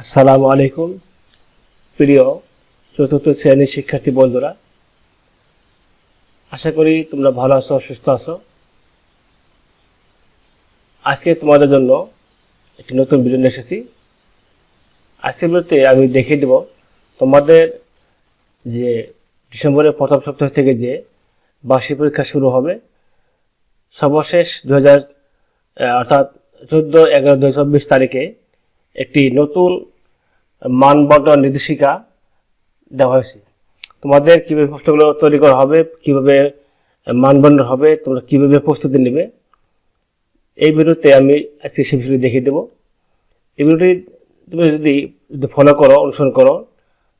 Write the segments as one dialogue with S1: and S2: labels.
S1: আসসালামু আলাইকুম, প্রিয় চতুর্থ শ্রেণির শিক্ষার্থী বন্ধুরা। আশা করি তোমরা ভালো আছো, সুস্থ আছো। আজকে তোমাদের জন্য একটি নতুন ভিডিও নিয়ে এসেছি। আজকের ভিডিওতে আমি দেখিয়ে দেব তোমাদের যে ডিসেম্বরের প্রথম সপ্তাহ থেকে যে বার্ষিক পরীক্ষা শুরু হবে, সর্বশেষ দু হাজার অর্থাৎ চোদ্দ এগারো দু তারিখে একটি নতুন মানবন্টন নির্দেশিকা দেওয়া হয়েছে। তোমাদের কীভাবে প্রশ্নগুলো তৈরি করা হবে, কীভাবে মানবন্টন হবে, তোমরা কীভাবে প্রস্তুতি নেবে, এই ভিডিওতে আমি আজকে সে বিষয়টি দেখিয়ে দেবো। এই ভিডিওটি তুমি যদি যদি ফলো করো, অনুসরণ করো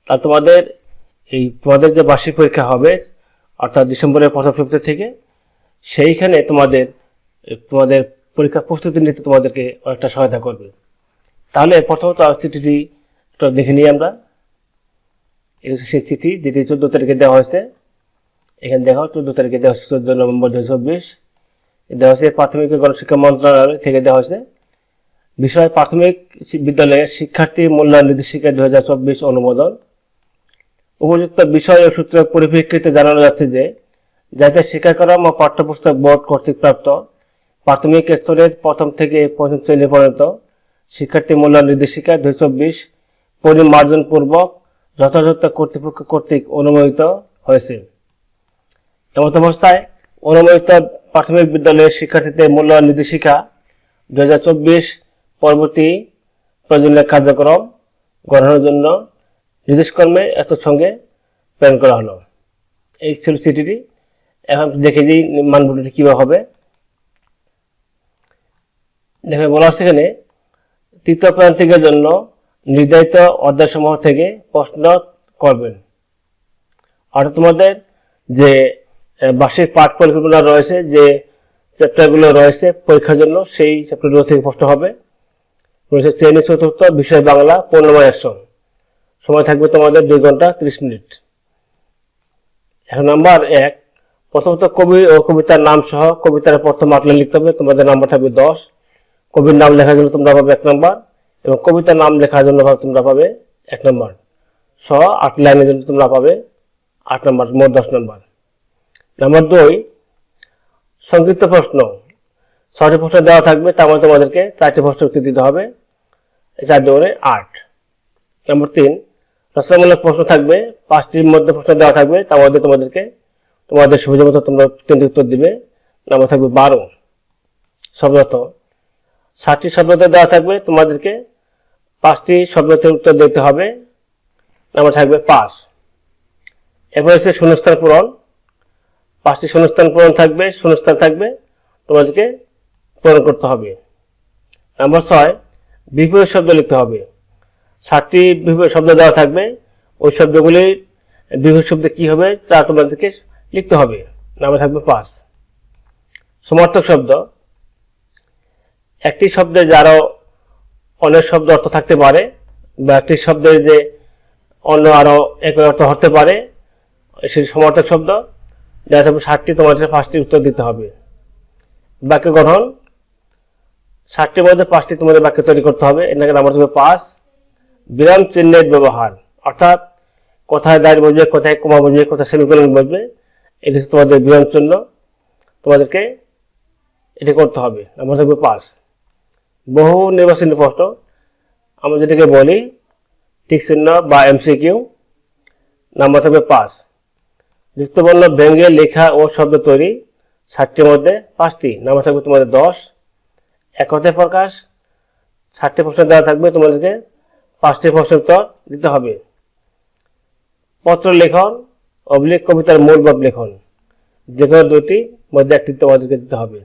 S1: তা তোমাদের এই তোমাদের যে বার্ষিক পরীক্ষা হবে, অর্থাৎ ডিসেম্বরের প্রথম সপ্তাহ থেকে, সেইখানে তোমাদের তোমাদের পরীক্ষা প্রস্তুতি নিতে তোমাদেরকে অনেকটা সহায়তা করবে। তাহলে প্রথমত চিঠিটি দেখে নিই আমরা। সেই চিঠি, যেটি চোদ্দ তারিখে দেওয়া হয়েছে। এখানে দেখো, চোদ্দ তারিখে দেওয়া হয়েছে চোদ্দ নভেম্বর দু চব্বিশ। দেওয়া হয়েছে প্রাথমিক গণশিক্ষা মন্ত্রণালয় থেকে দেওয়া হয়েছে। বিষয় প্রাথমিক বিদ্যালয়ের শিক্ষার্থী মূল্যায়ন নির্দেশিকা দু হাজার চব্বিশ অনুমোদন। উপযুক্ত বিষয় ও সূত্রের পরিপ্রেক্ষিতে জানানো যাচ্ছে যে, যাতে শিক্ষাক্রম ও পাঠ্যপুস্তক বোর্ড কর্তৃক প্রাপ্ত প্রাথমিক স্তরের প্রথম থেকে পঞ্চম শ্রেণি পর্যন্ত শিক্ষার্থী মূল্যায়ন নির্দেশিকা দুই চব্বিশ পরিমার্জন পূর্বক যথাযথ কর্তৃপক্ষ কর্তৃক অনুমোদিত হয়েছে। এমত অবস্থায় অনুমোদিত প্রাথমিক বিদ্যালয়ের শিক্ষার্থীদের মূল্যায়ন নির্দেশিকা দু হাজার চব্বিশ পরবর্তী প্রয়োজনীয় কার্যক্রম গ্রহণের জন্য নির্দেশকর্মে এত সঙ্গে প্রেরণ করা হলো। এই ছিল চিঠিটি। এখন দেখে দিই মানবন্টনটি কীভাবে হবে। দেখে বলা হচ্ছে এখানে তৃতীয় প্রান্তিকের জন্য নির্ধারিত অধ্যায়সমূহ থেকে প্রশ্ন করবেন। অর্থাৎ তোমাদের যে বার্ষিক পাঠ পরিকল্পনা রয়েছে, যে চ্যাপ্টারগুলো রয়েছে পরীক্ষার জন্য, সেই চ্যাপ্টারগুলো থেকে প্রশ্ন হবে। রয়েছে শ্রেণি চতুর্থ, বিষয় বাংলা পূর্ণময় অ্যাকশন সময় থাকবে তোমাদের দুই ঘণ্টা ত্রিশ মিনিট। এক নাম্বার এক, প্রথমত কবি ও কবিতার নাম সহ কবিতার প্রথম আটলে লিখতে হবে। তোমাদের নাম্বার থাকবে দশ। কবির নাম লেখার জন্য তোমরা পাবে এক নম্বর। এবং কবিতার নাম লেখার জন্য তোমরা পাবে এক নম্বর, স আট লাইনের জন্য তোমরা পাবে আট নম্বর, মোট দশ নম্বর। নাম্বার দুই, সংক্ষিপ্ত প্রশ্ন। ছয়টি প্রশ্ন দেওয়া থাকবে, তার মধ্যে তোমাদেরকে চারটি প্রশ্ন উত্তর দিতে হবে। চার দুগুণে আট। নম্বর তিন, রচনামূলক প্রশ্ন থাকবে, পাঁচটির মধ্যে প্রশ্ন দেওয়া থাকবে, তার মধ্যে তোমাদেরকে তোমাদের সুবিধা মতো তোমরা তিনটি উত্তর দিবে। নাম্বার থাকবে বারো। শব্দার্থ ষাটটি শব্দতে দেওয়া থাকবে তোমাদেরকে পাঁচটি শব্দতে উত্তর দিতে হবে। নাম্বার থাকবে পাঁচ। এরপর হচ্ছে শূন্যস্থান পূরণ। পাঁচটি শূন্যস্থান পূরণ থাকবে, শূন্যস্থান থাকবে, তোমাদেরকে পূরণ করতে হবে। নাম্বার ছয়, বিপরীত শব্দ লিখতে হবে। ষাটটি বিপরীত শব্দ দেওয়া থাকবে। ওই শব্দগুলির বিপরীত শব্দ কি হবে, তা তোমাদেরকে লিখতে হবে। নাম্বার থাকবে পাঁচ। সমর্থক শব্দ। একটি শব্দে যারও অনেক শব্দ অর্থ থাকতে পারে, বা একটি শব্দের যে অন্য আরও এক অর্থ হতে পারে, সেই সমর্থক শব্দ যা থাকবে ষাটটি তোমাদের পাঁচটি উত্তর দিতে হবে। বাক্য গঠন, ষাটটির মধ্যে পাঁচটি তোমাদের বাক্য তৈরি করতে হবে এটাকে নাম্বার থাকবে পাঁচ, বিরাম চিহ্নের ব্যবহার, অর্থাৎ কোথায় দাঁড়িয়ে বসবে, কোথায় কমা বসবে, কোথায় সেমিকোলন বসবে, এটা তোমাদের বিরাম চিহ্ন, তোমাদেরকে এটি করতে হবে। নাম্বার থাকবে পাঁচ। বহু নির্বাচনী প্রশ্ন। আমরা যেটাকে বলি, ঠিক চিহ্ন বা এমসিকিউ নাম্বার থাকবে পাঁচ। যুক্তবর্ণ ব্যঙ্গে লেখা ও শব্দ তৈরি, ষাটটির মধ্যে পাঁচটি। নাম্বার থাকবে তোমাদের দশ। এক প্রকাশ, ষাটটি প্রশ্ন দেওয়া থাকবে তোমাদেরকে পাঁচটি প্রশ্নের উত্তর দিতে হবে। পত্র লেখন অবলিক কবিতার মূল ভাব লেখন। যে কোনো দুটি মধ্যে একটি তোমাদেরকে দিতে হবে।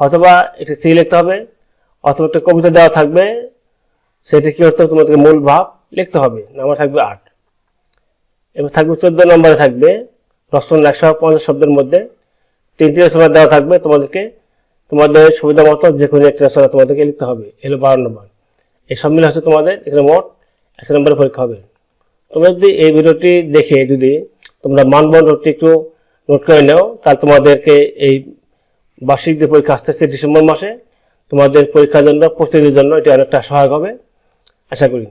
S1: অথবা একটি সি লিখতে হবে। অথবা একটা কবিতা দেওয়া থাকবে, সেটা কি করতে তোমাদেরকে মূল ভাব লিখতে হবে। নাম্বার থাকবে আট। এবার থাকবে চোদ্দ নম্বরে থাকবে রসন একশো পঞ্চাশ শব্দের মধ্যে তিনটি রচনা দেওয়া থাকবে তোমাদেরকে। তোমাদের সুবিধা মতো যে কোনো একটি রচনা তোমাদেরকে লিখতে হবে। এলো বারো নম্বর। এই সব মিলে হচ্ছে তোমাদের, এখানে মোট একশো নম্বরের পরীক্ষা হবে। তোমরা যদি এই ভিডিওটি দেখে যদি তোমরা মানবন্ধটি একটু নোট করে নাও, তাহলে তোমাদেরকে এই বার্ষিক যে পরীক্ষা আসতেছে ডিসেম্বর মাসে তোমাদের পরীক্ষার জন্য, প্রস্তুতির জন্য এটি অনেকটা সহায়ক হবে। আশা করি।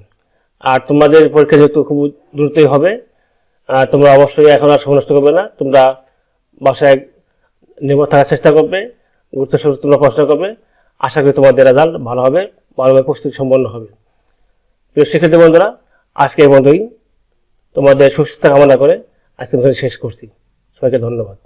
S1: আর তোমাদের পরীক্ষা যেহেতু খুব দ্রুতই হবে, আর তোমরা অবশ্যই এখন আর সময় করবে না। তোমরা বাসায় নির্ভর থাকার চেষ্টা করবে, গুরুত্ব সহ তোমরা প্রশ্ন করবে। আশা করি তোমাদের রেজাল্ট ভালো হবে, ভালোভাবে প্রস্তুতি সম্পন্ন হবে। প্রিয় শিক্ষার্থী বন্ধুরা, আজকে এই বন্ধুই তোমাদের সুস্থতা কামনা করে আজকে শেষ করছি। সবাইকে ধন্যবাদ।